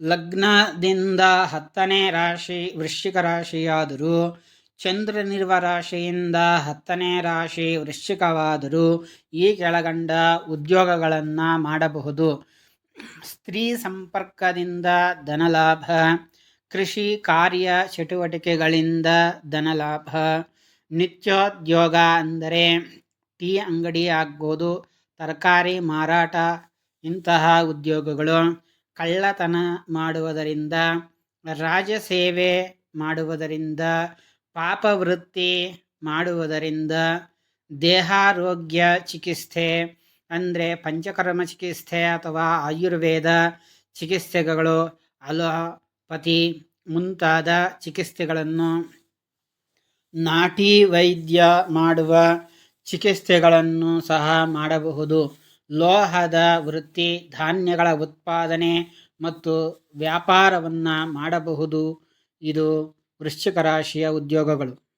ಲಗ್ನದಿಂದ ಹತ್ತನೇ ರಾಶಿ ವೃಶ್ಚಿಕ ರಾಶಿಯಾದರೂ, ಚಂದ್ರನಿರುವ ರಾಶಿಯಿಂದ ಹತ್ತನೇ ರಾಶಿ ವೃಶ್ಚಿಕವಾದರೂ ಈ ಕೆಳಗಂಡ ಉದ್ಯೋಗಗಳನ್ನು ಮಾಡಬಹುದು. ಸ್ತ್ರೀ ಸಂಪರ್ಕದಿಂದ ಧನಲಾಭ, ಕೃಷಿ ಕಾರ್ಯ ಚಟುವಟಿಕೆಗಳಿಂದ ಧನಲಾಭ, ನಿತ್ಯೋದ್ಯೋಗ ಅಂದರೆ ಟೀ ಅಂಗಡಿ ಆಗ್ಬೋದು, ತರಕಾರಿ ಮಾರಾಟ ಇಂತಹ ಉದ್ಯೋಗಗಳು. ಕಳ್ಳತನ ಮಾಡುವುದರಿಂದ, ರಾಜಸೇವೆ ಮಾಡುವುದರಿಂದ, ಪಾಪವೃತ್ತಿ ಮಾಡುವುದರಿಂದ, ದೇಹಾರೋಗ್ಯ ಚಿಕಿತ್ಸೆ, ಅಂದರೆ ಪಂಚಕರ್ಮ ಚಿಕಿತ್ಸೆ ಅಥವಾ ಆಯುರ್ವೇದ ಚಿಕಿತ್ಸೆಗಳು, ಅಲೋಪತಿ ಮುಂತಾದ ಚಿಕಿತ್ಸೆಗಳನ್ನು ನಾಟಿ ವೈದ್ಯ ಮಾಡುವ ಚಿಕಿತ್ಸೆಗಳನ್ನು ಸಹ ಮಾಡಬಹುದು. ಲೋಹದ ವೃತ್ತಿ ಧಾನ್ಯಗಳ ಉತ್ಪಾದನೆ ಮತ್ತು ವ್ಯಾಪಾರವನ್ನು ಮಾಡಬಹುದು. ಇದು ವೃಶ್ಚಿಕ ರಾಶಿಯ ಉದ್ಯೋಗಗಳು.